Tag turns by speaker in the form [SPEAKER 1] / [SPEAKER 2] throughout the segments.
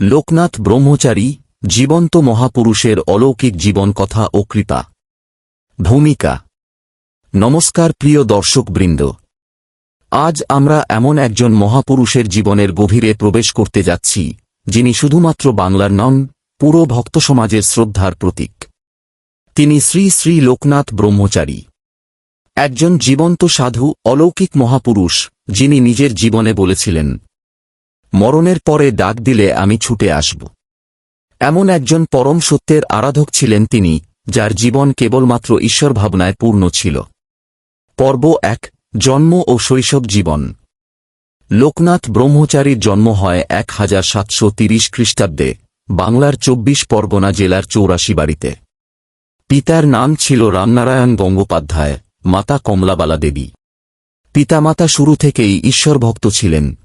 [SPEAKER 1] লোকনাথ ব্রহ্মচারী, জীবন্ত মহাপুরুষের অলৌকিক জীবন কথা ও কৃপা। ভূমিকা। নমস্কার প্রিয় দর্শকবৃন্দ। আজ আমরা এমন একজন মহাপুরুষের জীবনের গভীরে প্রবেশ করতে যাচ্ছি, যিনি শুধুমাত্র বাংলার নন, পুরো ভক্ত সমাজের শ্রদ্ধার প্রতীক। তিনি শ্রী শ্রী লোকনাথ ব্রহ্মচারী। একজন জীবন্ত সাধু, অলৌকিক মহাপুরুষ, যিনি নিজের জীবনে বলেছিলেন মরণের পরে ডাক দিলে আমি ছুটে আসব। এমন একজন পরম সত্যের আরাধক ছিলেন তিনি, যার জীবন কেবলমাত্র ঈশ্বর ভাবনায় পূর্ণ ছিল। পর্ব এক, জন্ম ও শৈশব জীবন। লোকনাথ ব্রহ্মচারীর জন্ম হয় এক হাজার সাতশো তিরিশ খ্রিস্টাব্দে, বাংলার চব্বিশ পরগনা জেলার চৌরাশি বাড়িতে। পিতার নাম ছিল রামনারায়ণ গঙ্গোপাধ্যায়, মাতা কমলাবালা দেবী। পিতামাতা শুরু থেকেই ঈশ্বর ভক্ত ছিলেন।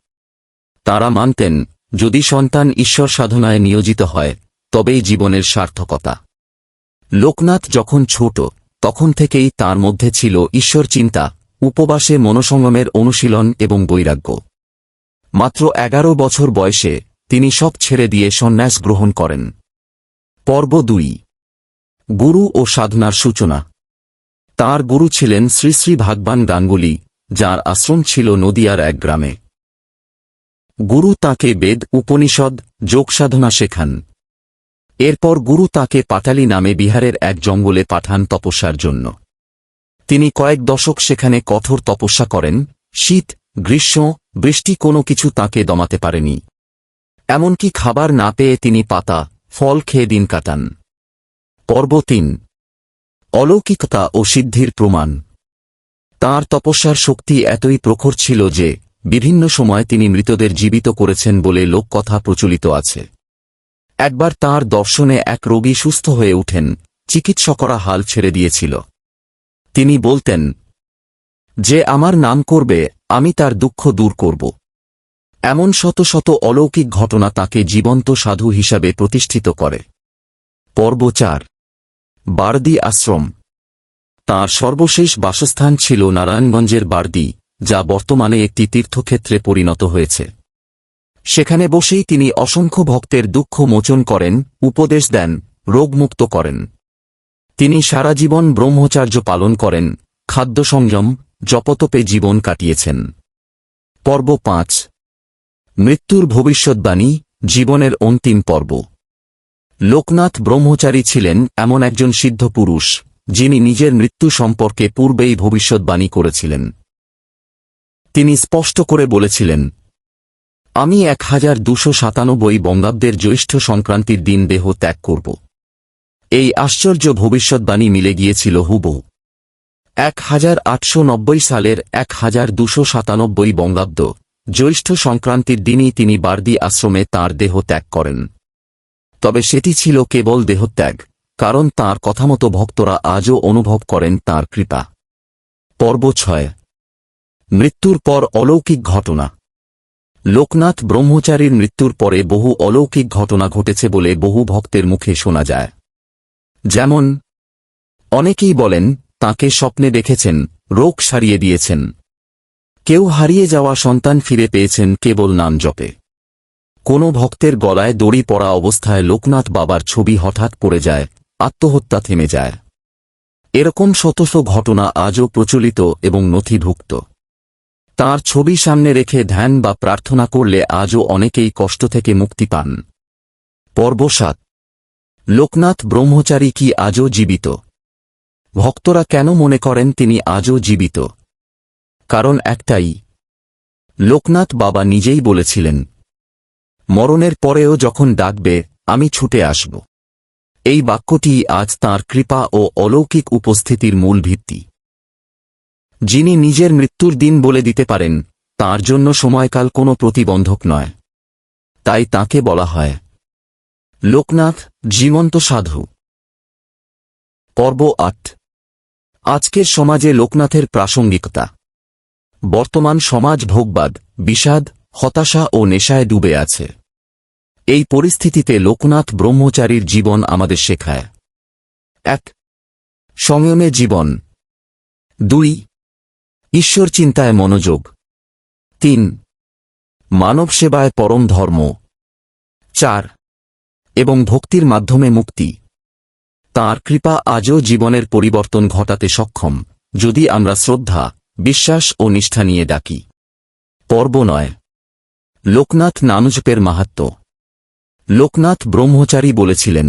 [SPEAKER 1] তারা মানতেন, যদি সন্তান ঈশ্বর সাধনায় নিয়োজিত হয়, তবেই জীবনের সার্থকতা। লোকনাথ যখন ছোট, তখন থেকেই তার মধ্যে ছিল ঈশ্বর চিন্তা, উপবাসে মনসংযমের অনুশীলন এবং বৈরাগ্য। মাত্র এগারো বছর বয়সে, তিনি সব ছেড়ে দিয়ে সন্ন্যাস গ্রহণ করেন। পর্ব দুই। গুরু ও সাধনার সূচনা। তার গুরু ছিলেন শ্রী শ্রী ভাগবান গাঙ্গুলি, যার আশ্রম ছিল নদিয়ার এক গ্রামে। গুরু তাকে বেদ, উপনিষদ, যোগসাধনা শেখান। এরপর গুরু তাকে পাটালি নামে বিহারের এক জঙ্গলে পাঠান তপস্যার জন্য। তিনি কয়েক দশক সেখানে কঠোর তপস্যা করেন, শীত, গ্রীষ্ম, বৃষ্টি কোনো কিছু তাকে দমাতে পারেনি। এমনকি খাবার না পেয়ে তিনি পাতা, ফল খেয়ে দিন কাটান। পর্ব তিন। অলৌকিকতা ও সিদ্ধির প্রমাণ। তার তপস্যার শক্তি এতই প্রখর ছিল যে বিভিন্ন সময় তিনি মৃতদের জীবিত করেছেন বলে লোককথা প্রচলিত আছে। একবার তার দর্শনে এক রোগী সুস্থ হয়ে উঠেন চিকিৎসকরা হাল ছেড়ে দিয়েছিল। তিনি বলতেন, যে আমার নাম করবে, আমি তার দুঃখ দূর করব। এমন শত শত অলৌকিক ঘটনা তাকে জীবন্ত সাধু হিসাবে প্রতিষ্ঠিত করে। পর্ব চার, বারদি আশ্রম। তার সর্বশেষ বাসস্থান ছিল নারায়ণগঞ্জের বারদি। যা বর্তমানে একটি তীর্থক্ষেত্রে পরিণত হয়েছে। সেখানে বসেই তিনি অসংখ্য ভক্তের দুঃখ মোচন করেন, উপদেশ দেন, রোগমুক্ত করেন। তিনি সারা জীবন ব্রহ্মচার্য পালন করেন, খাদ্য সংযম, জপতপে জীবন কাটিয়েছেন। পর্ব পাঁচ। মৃত্যুর ভবিষ্যৎবাণী, জীবনের অন্তিম পর্ব। লোকনাথ ব্রহ্মচারী ছিলেন এমন একজন সিদ্ধ পুরুষ যিনি নিজের মৃত্যু সম্পর্কে পূর্বেই ভবিষ্যৎবাণী করেছিলেন। তিনি স্পষ্ট করে বলেছিলেন, আমি এক হাজার দুশো সাতানব্বই বঙ্গাব্দের জ্যৈষ্ঠ সংক্রান্তির দিন দেহ ত্যাগ করব। এই আশ্চর্য ভবিষ্যৎবাণী মিলে গিয়েছিল হুবহু। এক হাজার আটশো নব্বই সালের এক হাজার দুশো সাতানব্বই বঙ্গাব্দ জ্যৈষ্ঠ সংক্রান্তির দিনই তিনি বার্দি আশ্রমে তার দেহ ত্যাগ করেন। তবে সেটি ছিল কেবল দেহত্যাগ, কারণ তাঁর কথামতো ভক্তরা আজও অনুভব করেন তার কৃপা। পর্ব ছয় মৃত্যুর পর অলৌকিক ঘটনা। লোকনাথ ব্রহ্মচারীর মৃত্যুর পরে বহু অলৌকিক ঘটনা ঘটেছে বলে বহু ভক্তের মুখে শোনা যায়। যেমন, অনেকেই বলেন, তাকে স্বপ্নে দেখেছেন, রোগ সারিয়ে দিয়েছেন। কেউ হারিয়ে যাওয়া সন্তান ফিরে পেয়েছেন কেবল নাম জপে। কোনো ভক্তের গলায় দড়ি পড়া অবস্থায় লোকনাথ বাবার ছবি হঠাৎ পড়ে যায়, আত্মহত্যা থেমে যায়। এরকম শত ঘটনা আজও প্রচলিত এবং নথিভুক্ত। তার ছবি সামনে রেখে ধ্যান বা প্রার্থনা করলে আজও অনেকেই কষ্ট থেকে মুক্তি পান। পর্ব সাত। লোকনাথ ব্রহ্মচারী কি আজও জীবিত? ভক্তরা কেন মনে করেন তিনি আজও জীবিত? কারণ একটাই। লোকনাথ বাবা নিজেই বলেছিলেন, মরণের পরেও যখন ডাকবে, আমি ছুটে আসব। এই বাক্যটি আজ তার কৃপা ও অলৌকিক উপস্থিতির মূল ভিত্তি। যিনি নিজের মৃত্যুর দিন বলে দিতে পারেন, তার জন্য সময়কাল কোনো প্রতিবন্ধক নয়। তাই তাকে বলা হয় লোকনাথ জীবন্ত সাধু। পর্ব আট। আজকের সমাজে লোকনাথের প্রাসঙ্গিকতা। বর্তমান সমাজ ভোগবাদ, বিষাদ, হতাশা ও নেশায় ডুবে আছে। এই পরিস্থিতিতে লোকনাথ ব্রহ্মচারীর জীবন আমাদের শেখায়। এক, সংযমে জীবন। দুই ঈশ্বর চিন্তায় মনোযোগ। তিন, মানব সেবায় পরম ধর্ম। চার, এবং ভক্তির মাধ্যমে মুক্তি। তাঁর কৃপা আজও জীবনের পরিবর্তন ঘটাতে সক্ষম, যদি আমরা শ্রদ্ধা, বিশ্বাস ও নিষ্ঠা নিয়ে ডাকি। পর্ব নয়, লোকনাথ নামজপের মাহাত্ম্য লোকনাথ ব্রহ্মচারী বলেছিলেন,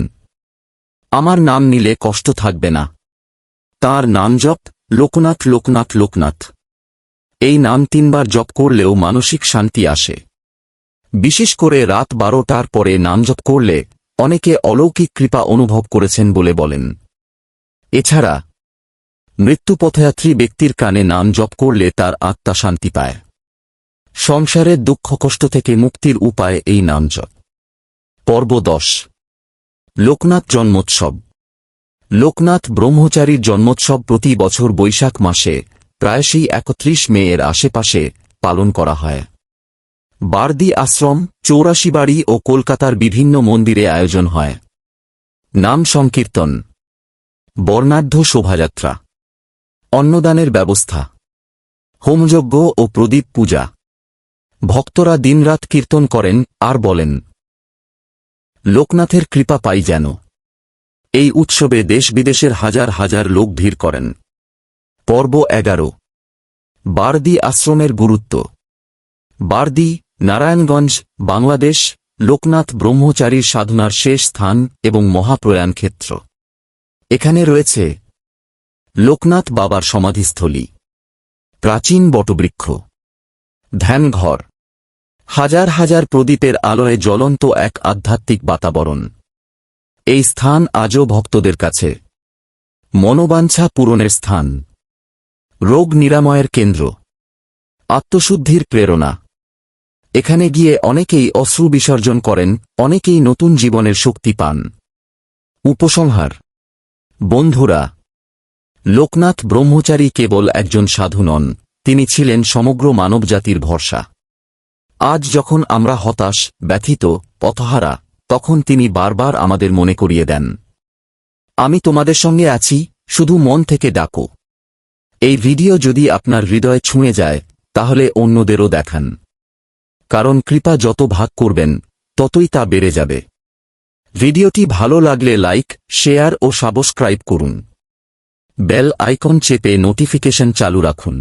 [SPEAKER 1] আমার নাম নিলে কষ্ট থাকবে না। তাঁর নাম জপ লোকনাথ লোকনাথ লোকনাথ। এই নাম তিনবার জপ করলেও মানসিক শান্তি আসে। বিশেষ করে রাত বারোটার পরে নাম জপ করলে অনেকে অলৌকিক কৃপা অনুভব করেছেন বলে বলেন। এছাড়া, মৃত্যুপথযাত্রী ব্যক্তির কানে নাম জপ করলে তার আত্মা শান্তি পায়। সংসারের দুঃখ, কষ্ট থেকে মুক্তির উপায় এই নাম জপ। পর্ব দশ লোকনাথ জন্মোৎসব। লোকনাথ ব্রহ্মচারীর জন্মোৎসব প্রতি বছর বৈশাখ মাসে, প্রায়শই একত্রিশ মে এর আশেপাশে, পালন করা হয়। বারদি আশ্রম চৌরাশি বাড়ি ও কলকাতার বিভিন্ন মন্দিরে আয়োজন হয়। নাম সংকীর্তন। বর্ণাঢ্য শোভাযাত্রা। অন্নদানের ব্যবস্থা। হোমযজ্ঞ ও প্রদীপ পূজা। ভক্তরা দিনরাত কীর্তন করেন আর বলেন, লোকনাথের কৃপা পাই যেন। এই উৎসবে দেশ বিদেশের হাজার হাজার লোক ভিড় করেন। পর্ব এগারো। বারদি আশ্রমের গুরুত্ব। বারদি, নারায়ণগঞ্জ, বাংলাদেশ, লোকনাথ ব্রহ্মচারীর সাধনার শেষ স্থান এবং মহাপ্রয়াণ ক্ষেত্র। এখানে রয়েছে লোকনাথ বাবার সমাধিস্থলী, প্রাচীন বটবৃক্ষ, ধ্যানঘর, হাজার হাজার প্রদীপের আলোয় জ্বলন্ত এক আধ্যাত্মিক বাতাবরণ। এই স্থান আজও ভক্তদের কাছে। মনোবাঞ্ছা পূরণের স্থান। রোগ নিরাময়ের কেন্দ্র। আত্মশুদ্ধির প্রেরণা। এখানে গিয়ে অনেকেই অশ্রু বিসর্জন করেন, অনেকেই নতুন জীবনের শক্তি পান। উপসংহার। বন্ধুরা, লোকনাথ ব্রহ্মচারী কেবল একজন সাধু নন, তিনি ছিলেন সমগ্র মানবজাতির ভরসা। আজ যখন আমরা হতাশ, ব্যথিত, পথহারা তখন তিনি বারবার আমাদের মনে করিয়ে দেন। আমি তোমাদের সঙ্গে আছি, শুধু মন থেকে ডাকো। এই ভিডিও যদি আপনার হৃদয়ে ছুঁয়ে যায়, তাহলে অন্যদেরও দেখান। কারণ কৃপা যত ভাগ করবেন, ততই তা বেড়ে যাবে। ভিডিওটি ভালো লাগলে লাইক, শেয়ার ও সাবস্ক্রাইব করুন। বেল আইকন চেপে নোটিফিকেশন চালু রাখুন।